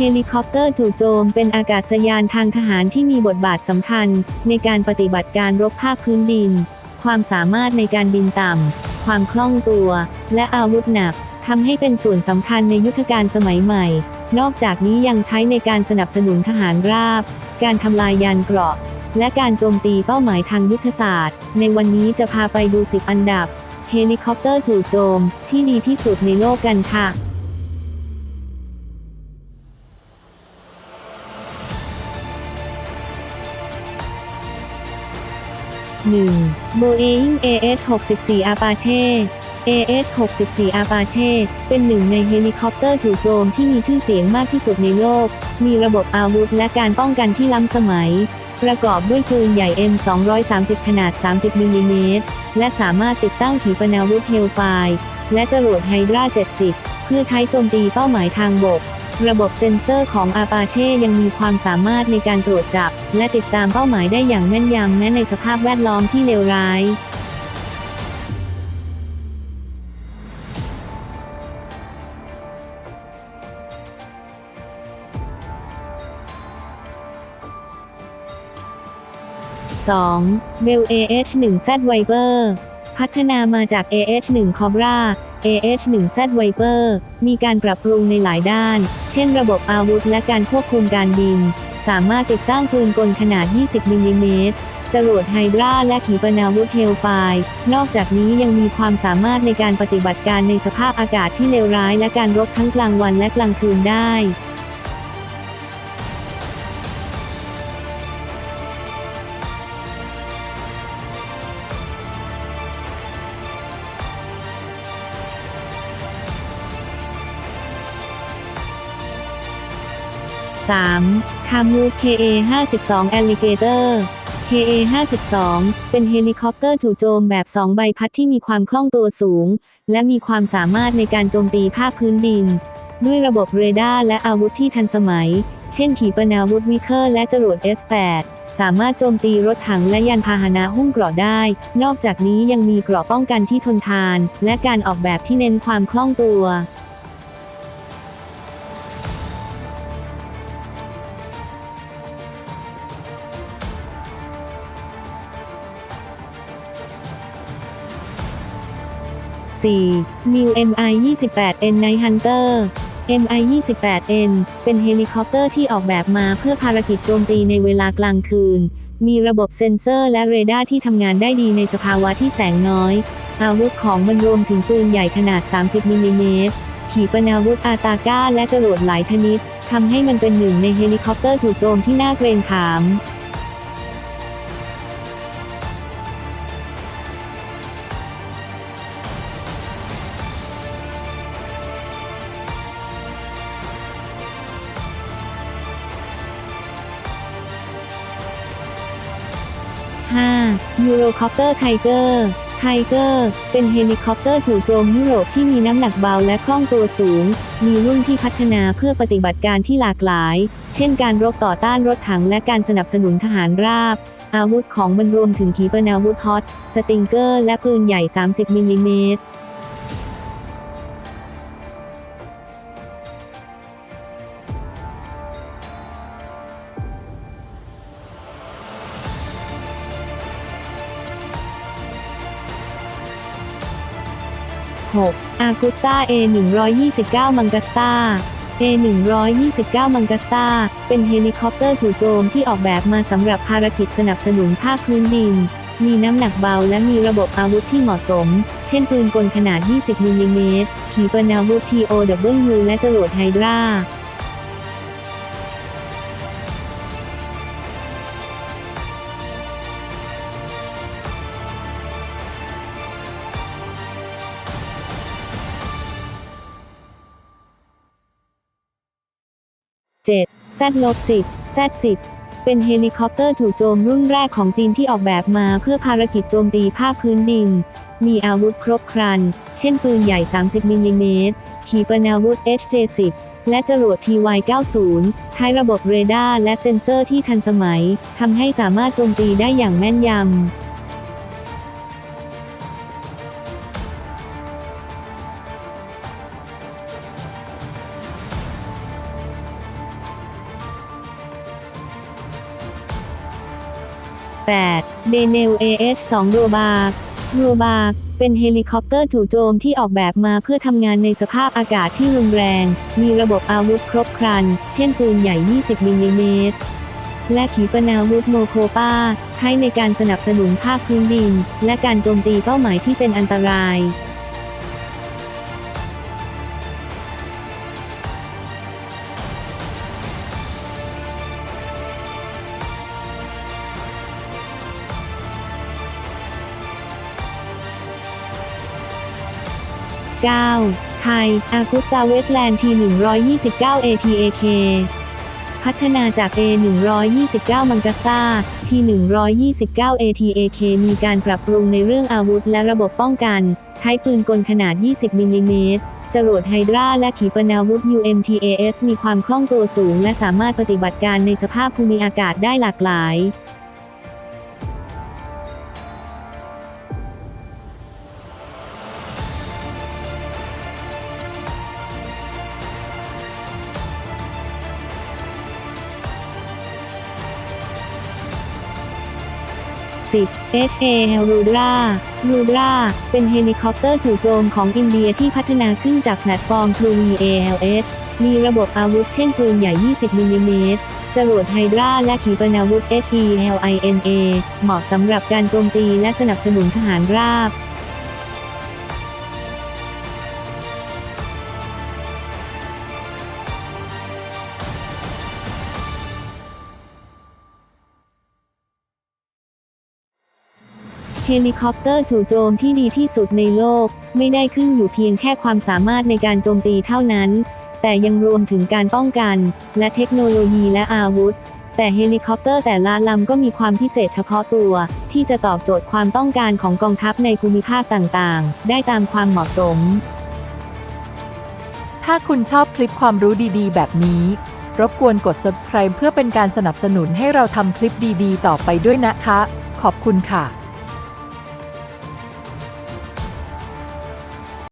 เฮลิคอปเตอร์จู่โจมเป็นอากาศยานทางทหารที่มีบทบาทสำคัญ ในการปฏิบัติการรบภาคพื้นดิน ความสามารถในการบินต่ำ ความคล่องตัว และอาวุธหนักทำให้เป็นส่วนสำคัญในยุทธการสมัยใหม่ นอกจากนี้ยังใช้ในการสนับสนุนทหารราบ การทำลายยานเกราะ และการโจมตีเป้าหมายทางยุทธศาสตร์ ในวันนี้จะพาไปดู 10 อันดับ เฮลิคอปเตอร์จู่โจมที่ดีที่สุดในโลกกันค่ะ 1. Boeing AH-64 Apache AH-64 Apache เป็นหนึ่งในเฮลิคอปเตอร์จู่โจมที่มีชื่อเสียงมากที่สุดในโลก มีระบบอาวุธและการป้องกันที่ล้ำสมัย ประกอบด้วยปืนใหญ่ M230 ขนาด 30มิลลิเมตร และสามารถติดตั้งขีปนาวุธเฮลไฟและจรวดไฮดรา70 เพื่อใช้โจมตีเป้าหมายทางบก ระบบเซ็นเซอร์ของ Apache ยังมีความสามารถในการตรวจจับ และติดตามเป้าหมายได้อย่างแม่นยำแม้ในสภาพแวดล้อมที่เลวร้าย 2. Bell AH-1Z Viper พัฒนามาจาก AH-1 Cobra AH-1Z Viper มีการปรับปรุงในหลายด้าน เช่นระบบอาวุธและการควบคุมการบิน สามารถติดตั้งปืนกลขนาด 20มิลลิเมตรจรวดไฮดราและขีปนาวุธเฮลไฟนอกจากนี้ยังมีความสามารถในการปฏิบัติการในสภาพอากาศที่เลวร้ายและการรบทั้งกลางวันและกลางคืนได้ 3. คามู KA 52 Alligator KA 52เป็นเฮลิคอปเตอร์จู่โจมแบบ 2 ใบพัดที่มีความคล่องตัวสูง และมีความสามารถในการโจมตีภาคพื้นดิน ด้วยระบบเรดาร์และอาวุธที่ทันสมัย เช่นขีปนาวุธวิเคอร์และจรวด S8 สามารถโจมตีรถถังและยานพาหนะหุ้มเกราะได้ นอกจากนี้ยังมีเกราะป้องกันที่ทนทาน และการออกแบบที่เน้นความคล่องตัว 4. New MI 28N Night Hunter MI 28N เป็นเฮลิคอปเตอร์ที่ออกแบบมาเพื่อภารกิจโจมตีในเวลากลางคืน มีระบบเซ็นเซอร์และเรดาร์ที่ทำงานได้ดีในสภาวะที่แสงน้อย อาวุธของมันรวมถึงปืนใหญ่ขนาด 30มิลลิเมตรขีปนาวุธอาตาก้าและจรวดหลายชนิดทำให้มันเป็นหนึ่งในเฮลิคอปเตอร์จู่โจมที่น่าเกรงขาม 5. ยูโรคอปเตอร์ไทเกอร์ไทเกอร์เป็นเฮลิคอปเตอร์จู่โจมยุโรปที่มีน้ำหนักเบาและคล่องตัวสูง มีรุ่นที่พัฒนาเพื่อปฏิบัติการที่หลากหลาย เช่นการรบต่อต้านรถถังและการสนับสนุนทหารราบ อาวุธของมันรวมถึงขีปนาวุธฮอต สติงเกอร์ และปืนใหญ่ 30มิลลิเมตร 6. อากุสตา A129 มังกัสตา A 1 2 9 มังกัสตา เป็นเฮลิคอปเตอร์จู่โจมที่ออกแบบมาสำหรับภารกิจสนับสนุนภาคพื้นดิน มีน้ำหนักเบาและมีระบบอาวุธที่เหมาะสม เช่นปืนกลขนาด 20มิลลิเมตรขีปนาวุธ TOW และจรวดไฮดรา 7. Z-10 Z-10 เป็นเฮลิคอปเตอร์จู่โจมรุ่นแรกของจีนที่ออกแบบมาเพื่อภารกิจโจมตีภาคพื้นดิน มีอาวุธครบครัน เช่นปืนใหญ่ 30มิลลิเมตร ขีปนาวุธ HJ10 และจรวด TY90 ใช้ระบบเรดาร์และเซ็นเซอร์ที่ทันสมัยทำให้สามารถโจมตีได้อย่างแม่นยำ 18 d e n e l AH2 โรบาร์โรบาร์เป็นเฮลิคอปเตอร์จู่โจมที่ออกแบบมาเพื่อทำงานในสภาพอากาศที่รุนแรง มีระบบอาวุธครบครัน เช่นปืนใหญ่ 20 มิลลิเมตร และขีปนาวุธโมโคปาใช้ในการสนับสนุนภาคพื้นดิน และการโจมตีเป้าหมายที่เป็นอันตราย 9. ไทย อากุสตาเวสแลนด์ที129 ATAK พัฒนาจาก A 129 มังกาซาที129 ATAK มีการปรับปรุงในเรื่องอาวุธและระบบป้องกัน ใช้ปืนกลขนาด 20มิลลิเมตรจรวดไฮดราและขีปนาวุธ UMTAS มีความคล่องตัวสูง และสามารถปฏิบัติการในสภาพภูมิอากาศได้หลากหลาย 60 HA Rudra Rudra เป็นเฮลิคอปเตอร์จู่โจมของอินเดียที่พัฒนาขึ้นจากแพลตฟอร์ม True VALH มีระบบอาวุธเช่นปืนใหญ่ 20มิลลิเมตรจรวดไฮดราและขีปนาวุธ HELINA เหมาะสำหรับการโจมตีและสนับสนุนทหารราบ เฮลิคอปเตอร์จู่โจมที่ดีที่สุดในโลก ไม่ได้ขึ้นอยู่เพียงแค่ความสามารถในการโจมตีเท่านั้น แต่ยังรวมถึงการป้องกัน และเทคโนโลยีและอาวุธ แต่เฮลิคอปเตอร์แต่ละลำก็มีความพิเศษเฉพาะตัว ที่จะตอบโจทย์ความต้องการของกองทัพในภูมิภาคต่างๆ ได้ตามความเหมาะสม ถ้าคุณชอบคลิปความรู้ดีๆ แบบนี้ รบกวนกด subscribe เพื่อเป็นการสนับสนุนให้เราทำคลิปดีๆ ต่อไปด้วยนะคะ ขอบคุณค่ะ